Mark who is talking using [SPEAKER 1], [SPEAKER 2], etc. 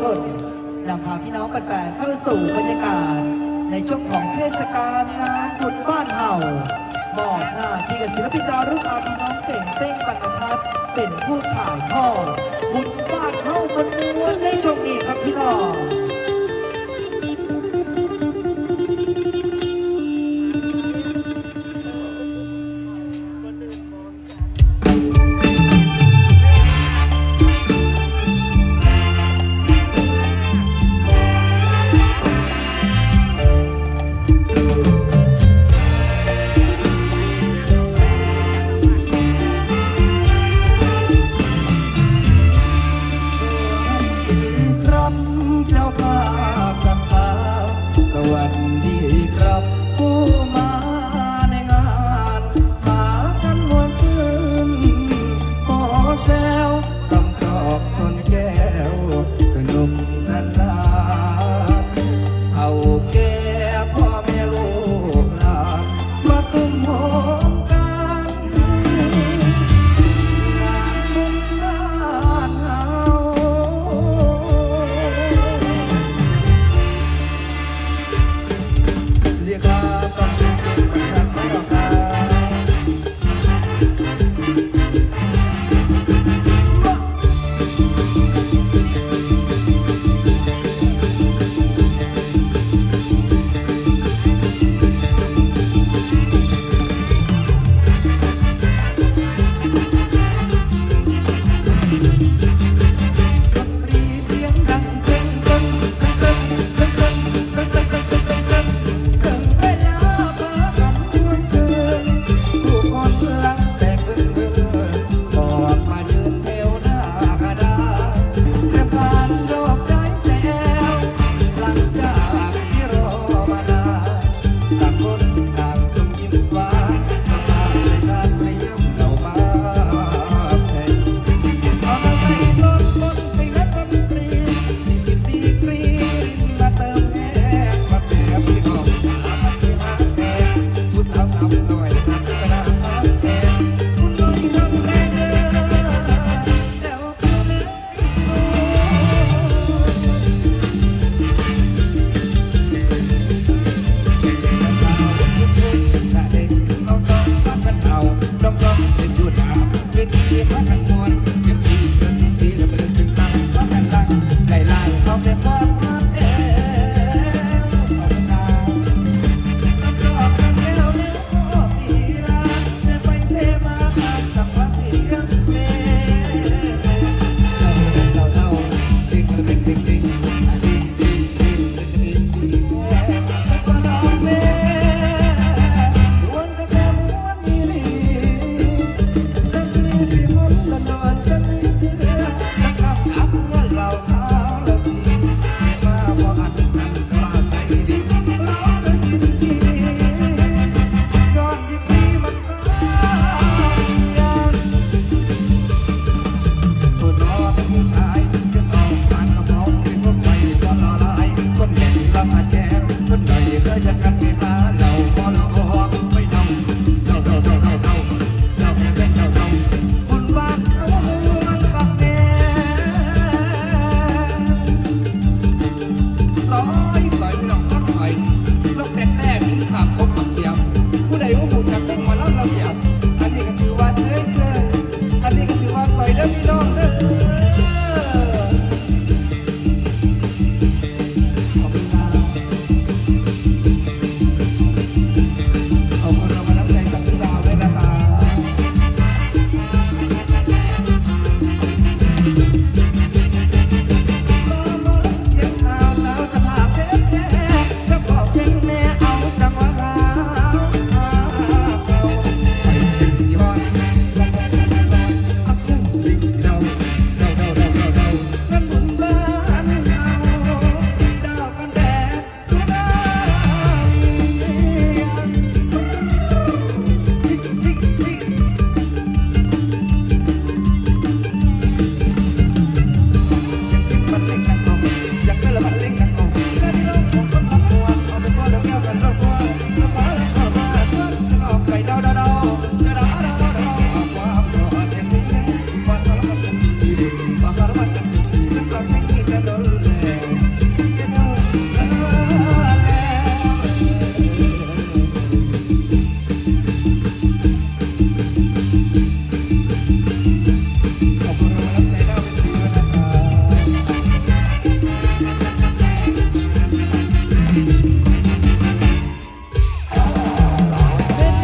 [SPEAKER 1] ชนนำพาพี่น้องแฟนๆเข้าสู่บรรยากาศ ในช่วงของเทศกาลงานบุญบ้านเฮาบอกหน้าที่กับศิลปินดาวรุ่งอาพี่น้องเจ๋งเต้งปัตทัศเป็นผู้ถ่ายทอดบุญบ้านเฮาบนมวนในช่วงนี้ครับพี่น้อง
[SPEAKER 2] thank you